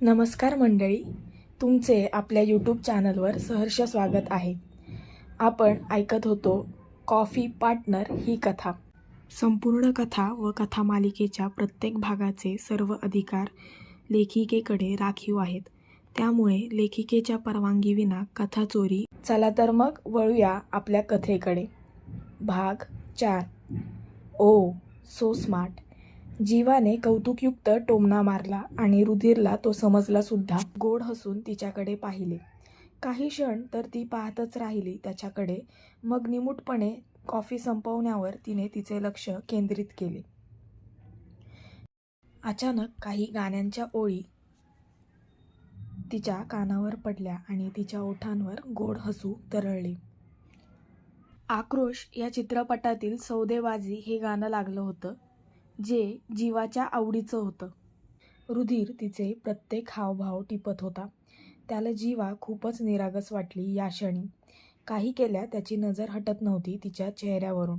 नमस्कार मंडळी तुमचे आपल्या यूट्यूब चॅनलवर सहर्ष स्वागत आहे. आपण ऐकत होतो कॉफी पार्टनर ही कथा. संपूर्ण कथा व कथा मालिकेच्या प्रत्येक भागाचे सर्व अधिकार लेखिकेकडे राखीव आहेत. त्यामुळे लेखिकेच्या परवानगीविना कथा चोरी चला तर मग वळूया आपल्या कथेकडे. भाग चार. ओ सो स्मार्ट जीवाने कौतुकयुक्त टोमणा मारला आणि रुधिरला तो समजला सुद्धा. गोड हसून तिच्याकडे पाहिले. काही क्षण तर ती पाहतच राहिली त्याच्याकडे. मग निमूटपणे कॉफी संपवण्यावर तिने तिचे लक्ष केंद्रित केले. अचानक काही गाण्यांच्या ओळी तिच्या कानावर पडल्या आणि तिच्या ओठांवर गोड हसू तरळले. आक्रोश या चित्रपटातील सौदेबाजी हे गाणं लागलं होतं. जे जीवाच्या आवडीचं होतं. रुधिर तिचे प्रत्येक हावभाव टिपत होता. त्याला जीवा खूपच निरागस वाटली या क्षणी. काही केल्या त्याची नजर हटत नव्हती तिच्या चेहऱ्यावरून.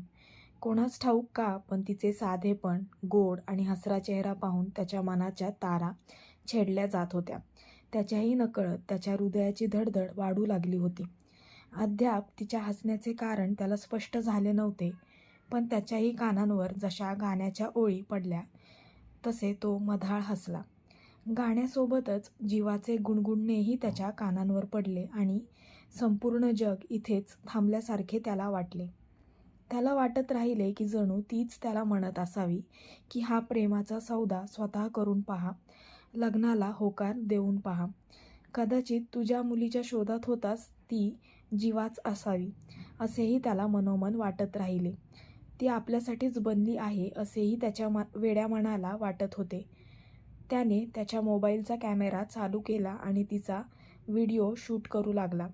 कोणाच ठाऊक का पण तिचे साधेपण गोड आणि हसरा चेहरा पाहून त्याच्या मनाच्या तारा छेडल्या जात होत्या. त्याच्याही नकळत त्याच्या हृदयाची धडधड वाढू लागली होती. अद्याप तिच्या हसण्याचे कारण त्याला स्पष्ट झाले नव्हते पण त्याच्याही कानांवर जशा गाण्याच्या ओळी पडल्या तसे तो मधाळ हसला. गाण्यासोबतच जीवाचे गुणगुणणेही त्याच्या कानांवर पडले आणि संपूर्ण जग इथेच थांबल्यासारखे त्याला वाटले. त्याला वाटत राहिले की जणू तीच त्याला म्हणत असावी की हा प्रेमाचा सौदा स्वतः करून पहा लग्नाला होकार देऊन पहा. कदाचित तुझ्या मुलीच्या शोधात होतास ती जीवाच असावी असेही त्याला मनोमन वाटत राहिले. ती आपल्यासाठीच बनली आहे असेही त्याच्या मा वेड्या मनाला वाटत होते. त्याने त्याच्या मोबाईलचा कॅमेरा चालू केला आणि तिचा व्हिडिओ शूट करू लागला.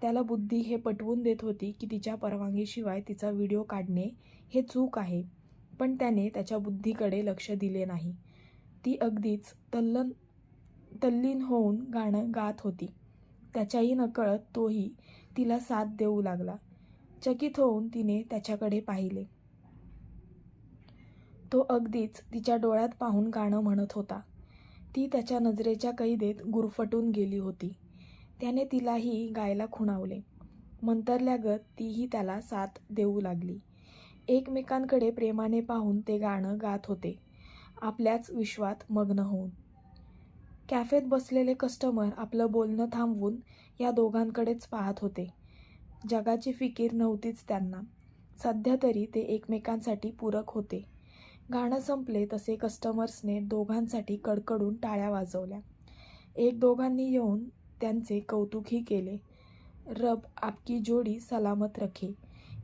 त्याला बुद्धी हे पटवून देत होती की तिच्या परवानगीशिवाय तिचा व्हिडिओ काढणे हे चूक आहे पण त्याने त्याच्या बुद्धीकडे लक्ष दिले नाही. ती अगदीच तल्लन तल्लीन होऊन गाणं गात होती. त्याच्याही नकळत तोही तिला साथ देऊ लागला. चकित होऊन तिने त्याच्याकडे पाहिले. तो अगदीच तिच्या डोळ्यात पाहून गाणं म्हणत होता. ती त्याच्या नजरेच्या कैदेत गुरफटून गेली होती. त्याने तिलाही गायला खुणावले. मंतरल्यागत तीही त्याला साथ देऊ लागली. एकमेकांकडे प्रेमाने पाहून ते गाणं गात होते. आपल्याच विश्वात मग्न होऊन. कॅफेत बसलेले कस्टमर आपलं बोलणं थांबवून या दोघांकडेच पाहत होते. जगाची फिकीर नव्हतीच त्यांना. सध्या तरी ते एकमेकांसाठी पूरक होते. गाणं संपले तसे कस्टमर्सने दोघांसाठी कडकडून टाळ्या वाजवल्या. एक दोघांनी येऊन त्यांचे कौतुकही केले. रब आपकी जोडी सलामत रखे.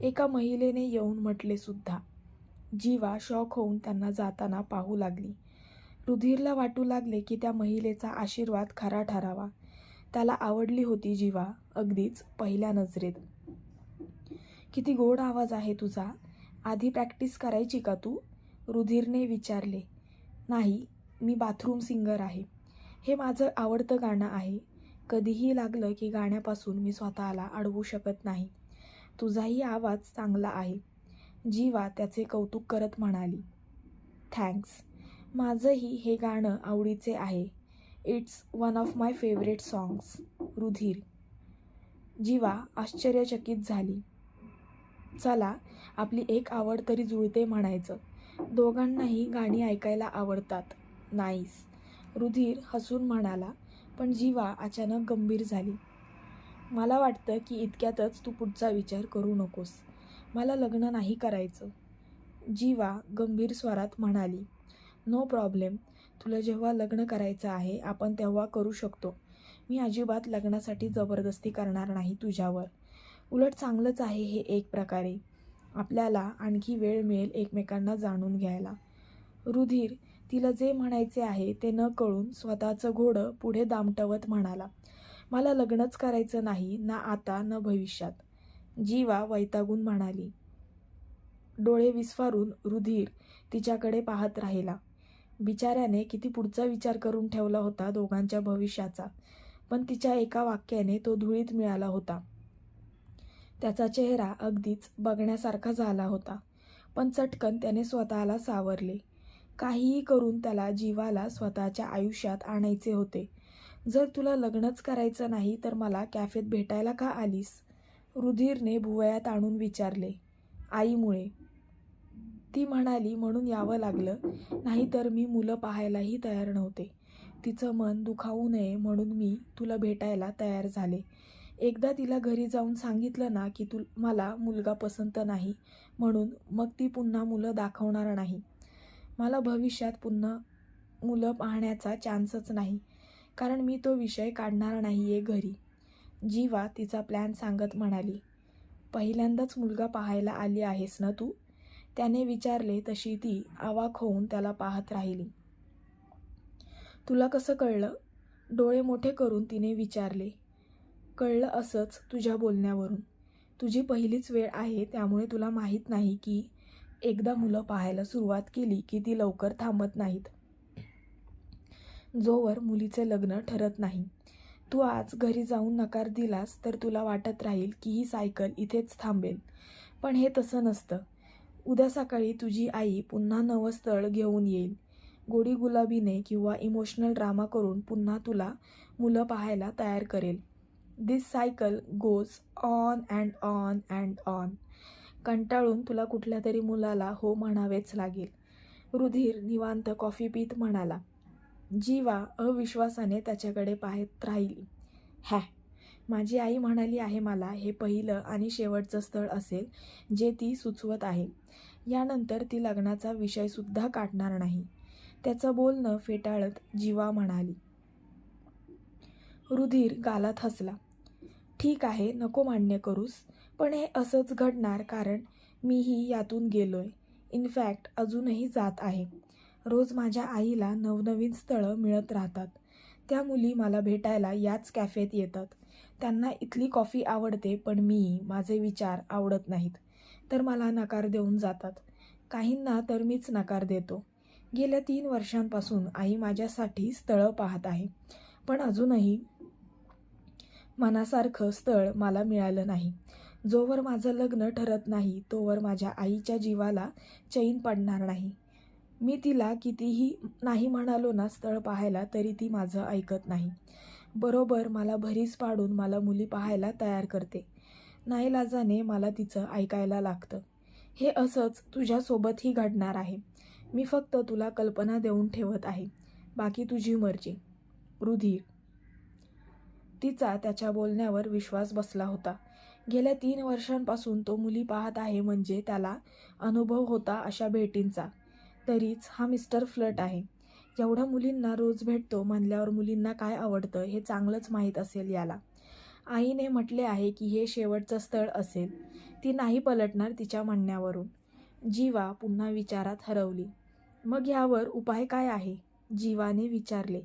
एका महिलेने येऊन म्हटले सुद्धा. जीवा शॉक होऊन त्यांना जाताना पाहू लागली. रुधिरला वाटू लागले की त्या महिलेचा आशीर्वाद खरा ठरावा. त्याला आवडली होती जीवा अगदीच पहिल्या नजरेत. किती गोड आवाज आहे तुझा. आधी प्रॅक्टिस करायची का तू? रुधिरने विचारले. नाही मी बाथरूम सिंगर आहे. हे माझं आवडतं गाणं आहे. कधीही लागलं की गाण्यापासून मी स्वतःला अडवू शकत नाही. तुझाही आवाज चांगला आहे. जीवा त्याचे कौतुक करत म्हणाली. थँक्स माझंही हे गाणं आवडीचे आहे. It's one of my favourite songs रुधिर. जीवा आश्चर्यचकित झाली. चला आपली एक आवड तरी जुळते म्हणायचं. दोघांनाही गाणी ऐकायला आवडतात. नाईस रुधिर हसून म्हणाला पण जीवा अचानक गंभीर झाली. मला वाटतं की इतक्यातच तू पुढचा विचार करू नकोस. मला लग्न नाही करायचं. जीवा गंभीर स्वरात म्हणाली नो प्रॉब्लेम तुला जेव्हा लग्न करायचं आहे आपण तेव्हा करू शकतो. मी अजिबात लग्नासाठी जबरदस्ती करणार नाही तुझ्यावर. उलट चांगलंच आहे हे एक प्रकारे. आपल्याला आणखी वेळ मिळेल एकमेकांना जाणून घ्यायला. रुधिर तिला जे म्हणायचे आहे ते न कळून स्वतःचं घोडं पुढे दामटवत म्हणाला मला लग्नच करायचं नाही ना आता न भविष्यात. जीवा वैतागून म्हणाली. डोळे विस्फारून रुधिर तिच्याकडे पाहत राहिला. बिचाऱ्याने किती पुढचा विचार करून ठेवला होता दोघांच्या भविष्याचा. पण तिच्या एका वाक्याने तो धुळीत मिळाला होता. त्याचा चेहरा अगदीच बघण्यासारखा झाला होता. पण चटकन त्याने स्वतःला सावरले. काहीही करून त्याला जीवाला स्वतःच्या आयुष्यात आणायचे होते. जर तुला लग्नच करायचं नाही तर मला कॅफेत भेटायला का आलीस? रुधिरने भुवयात आणून विचारले. आईमुळे. ती म्हणाली म्हणून यावं लागलं. नाहीतर मी मुलं पाहायलाही तयार नव्हते. तिचं मन दुखावू नये म्हणून मी तुला भेटायला तयार झाले. एकदा तिला घरी जाऊन सांगितलं ना की तू मला मुलगा पसंत नाही म्हणून मग ती पुन्हा मुलं दाखवणार नाही. मला भविष्यात पुन्हा मुलं पाहण्याचा चान्सच नाही कारण मी तो विषय काढणार नाही आहे घरी. जीवा तिचा प्लॅन सांगत म्हणाली पहिल्यांदाच मुलगा पाहायला आली आहेस ना तू? त्याने विचारले तशी ती आवाक होऊन त्याला पाहत राहिली. तुला कसं कळलं? डोळे मोठे करून तिने विचारले. कळलं असंच तुझ्या बोलण्यावरून. तुझी पहिलीच वेळ आहे त्यामुळे तुला माहीत नाही की एकदा मुलं पाहायला सुरुवात केली की ती लवकर थांबत नाहीत. जोवर मुलीचे लग्न ठरत नाही. तू आज घरी जाऊन नकार दिलास तर तुला वाटत राहील की ही सायकल इथेच थांबेल. पण हे तसं नसतं. उद्या सकाळी तुझी आई पुन्हा नवं स्थळ घेऊन येईल. गोडी गुलाबीने किंवा इमोशनल ड्रामा करून पुन्हा तुला मुलं पाहायला तयार करेल. This cycle goes on and on and on कंटाळून तुला कुठल्या तरी मुलाला हो म्हणावेच लागेल. रुधिर निवांत कॉफी पीत म्हणाला जीवा अविश्वासाने त्याच्याकडे पाहत राहिली. हॅ माझी आई म्हणाली आहे मला हे पहिलं आणि शेवटचं स्थळ असेल जे ती सुचवत आहे. यानंतर ती लग्नाचा विषयसुद्धा काढणार नाही. त्याचं बोलणं फेटाळत जीवा म्हणाली. रुधिर गालात हसला. ठीक आहे नको मान्य करूस पण हे असंच घडणार कारण मीही यातून गेलोय. इनफॅक्ट अजूनही जात आहे. रोज माझ्या आईला नवनवीन स्थळं मिळत राहतात. त्या मुली मला भेटायला याच कॅफेत येतात. त्यांना इथली कॉफी आवडते पण मी माझे विचार आवडत नाहीत. तर मला नकार देऊन जातात. काहींना तर मीच नकार देतो. गेल्या तीन वर्षांपासून आई माझ्यासाठी स्थळं पाहत आहे. पण अजूनही मनासारखं स्थळ मला मिळालं नाही. जोवर माझं लग्न ठरत नाही तोवर माझ्या आईच्या जीवाला चैन पडणार नाही. मी तिला कितीही नाही म्हणालो ना स्थळ पाहायला तरी ती माझं ऐकत नाही. बरोबर मला भरीस पाडून मला मुली पाहायला तयार करते. नाईलाजाने मला तिचं ऐकायला लागतं. हे असंच तुझ्यासोबतही घडणार आहे. मी फक्त तुला कल्पना देऊन ठेवत आहे. बाकी तुझी मर्जी. रुधीर. तिचा त्याच्या बोलण्यावर विश्वास बसला होता. गेल्या तीन वर्षांपासून तो मुली पाहत आहे म्हणजे त्याला अनुभव होता अशा भेटींचा. तरीच हा मिस्टर फ्लट आहे. एवढ्या मुलींना रोज भेटतो म्हणल्यावर मुलींना काय आवडतं हे चांगलंच माहीत असेल याला. आईने म्हटले आहे की हे शेवटचं स्थळ असेल. ती नाही पलटणार तिच्या म्हणण्यावरून. जीवा पुन्हा विचारात हरवली. मग यावर उपाय काय आहे? जीवाने विचारले.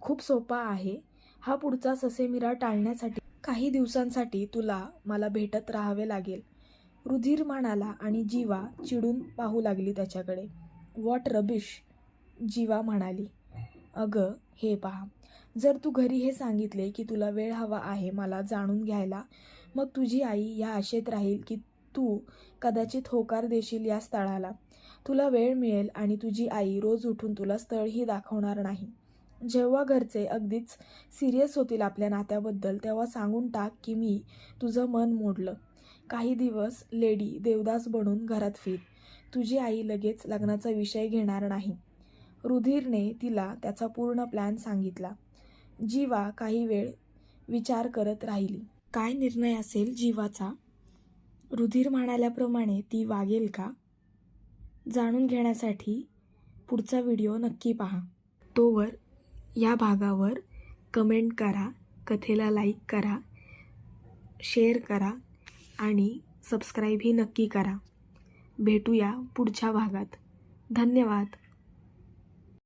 खूप सोपा आहे. हा पुढचा ससेमिरा टाळण्यासाठी काही दिवसांसाठी तुला मला भेटत राहावे लागेल. रुधिर म्हणाला आणि जीवा चिडून पाहू लागली त्याच्याकडे. What rubbish! जीवा म्हणाली अगं हे पहा. जर तू घरी हे सांगितले की तुला वेळ हवा आहे मला जाणून घ्यायला मग तुझी आई या आशेत राहील की तू कदाचित होकार देशील या स्थळाला. तुला वेळ मिळेल आणि तुझी आई रोज उठून तुला स्थळही दाखवणार नाही. जेव्हा घरचे अगदीच सिरियस होतील आपल्या नात्याबद्दल तेव्हा सांगून टाक की मी तुझं मन मोडलं. काही दिवस लेडी देवदास बनून घरात फिर. तुझी आई लगेच लग्नाचा विषय घेणार नाही. रुधिरने तिला त्याचा पूर्ण प्लॅन सांगितला. जीवा काही वेळ विचार करत राहिली. काय निर्णय असेल जीवाचा रुधिर म्हणाल्याप्रमाणे ती वागेल का? जाणून घेण्यासाठी पुढचा व्हिडिओ नक्की पहा. तोवर या भागावर कमेंट करा कथेला लाईक करा शेअर करा आणि सबस्क्राईबही नक्की करा. भेटूया पुढच्या भागात. धन्यवाद.